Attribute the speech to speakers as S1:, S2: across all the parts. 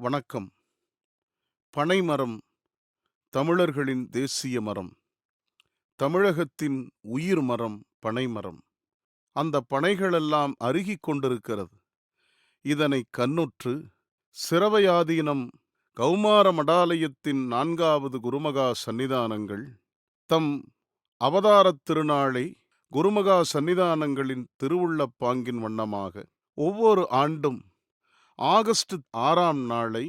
S1: வணக்கம். பனைமரம் தமிழர்களின் தேசிய மரம். தமிழகத்தின் உயிர் மரம் பனைமரம். அந்த பனைகளெல்லாம் அருகிக் கொண்டிருக்கிறது. இதனை கண்ணுற்று சிரவயாதீனம் கௌமார மடாலயத்தின் நான்காவது குருமகா சன்னிதானங்கள் தம் அவதாரத் திருநாளை குருமகா சன்னிதானங்களின் திருவுள்ளப் பாங்கின் வண்ணமாக ஒவ்வொரு ஆண்டும் ஆகஸ்ட் ஆறாம் நாளை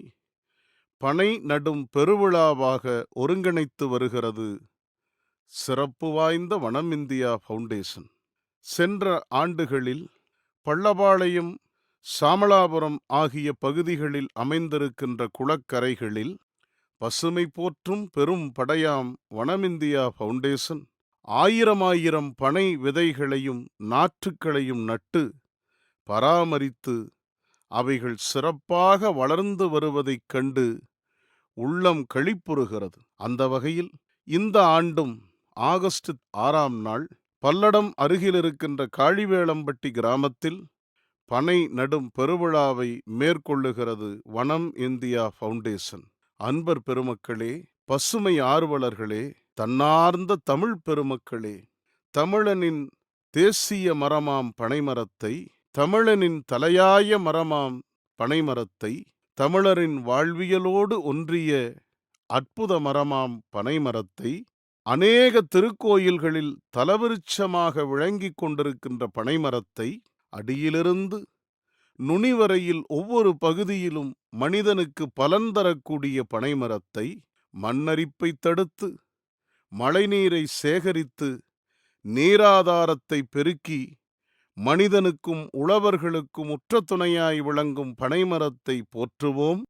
S1: பனை நடும் பெருவிழாவாக ஒருங்கிணைத்து வருகிறது சிறப்பு வாய்ந்த வனம் இந்தியா ஃபவுண்டேஷன். சென்ற ஆண்டுகளில் பள்ளபாளையம் சாமலாபுரம் ஆகிய பகுதிகளில் அமைந்திருக்கின்ற குளக்கரைகளில் பசுமை போற்றும் பெரும் படையாம் வனமிந்தியா ஃபவுண்டேஷன். ஆயிரம் ஆயிரம் பனை விதைகளையும் நாற்றுக்களையும் நட்டு பராமரித்து அவைகள் சிறப்பாக வளர்ந்து வருவதைக் கண்டு உள்ளம் களிப்புறுகிறது. அந்த வகையில் இந்த ஆண்டும் ஆகஸ்ட் ஆறாம் நாள் பல்லடம் அருகில் இருக்கின்ற காழிவேளம்பட்டி கிராமத்தில் பனை நடும் பெருவிழாவை மேற்கொள்ளுகிறது வனம் இந்தியா ஃபவுண்டேஷன். அன்பர் பெருமக்களே பசுமை ஆர்வலர்களே தன்னார்ந்த தமிழ் பெருமக்களே தமிழனின் தேசிய மரமாம் பனைமரத்தை தமிழனின் தலையாய மரமாம் பனைமரத்தை தமிழரின் வாழ்வியலோடு ஒன்றிய அற்புத மரமாம் பனைமரத்தை அநேக திருக்கோயில்களில் தலவிருட்சமாக விளங்கிக் கொண்டிருக்கின்ற பனைமரத்தை அடியிலிருந்து நுனிவரையில் ஒவ்வொரு பகுதியிலும் மனிதனுக்கு பலன் தரக்கூடிய பனைமரத்தை மண்ணரிப்பை தடுத்து மழைநீரை சேகரித்து நீராதாரத்தை பெருக்கி மனிதனுக்கும் உழவர்களுக்கும் உற்ற துணையாய் விளங்கும் பனைமரத்தை போற்றுவோம்.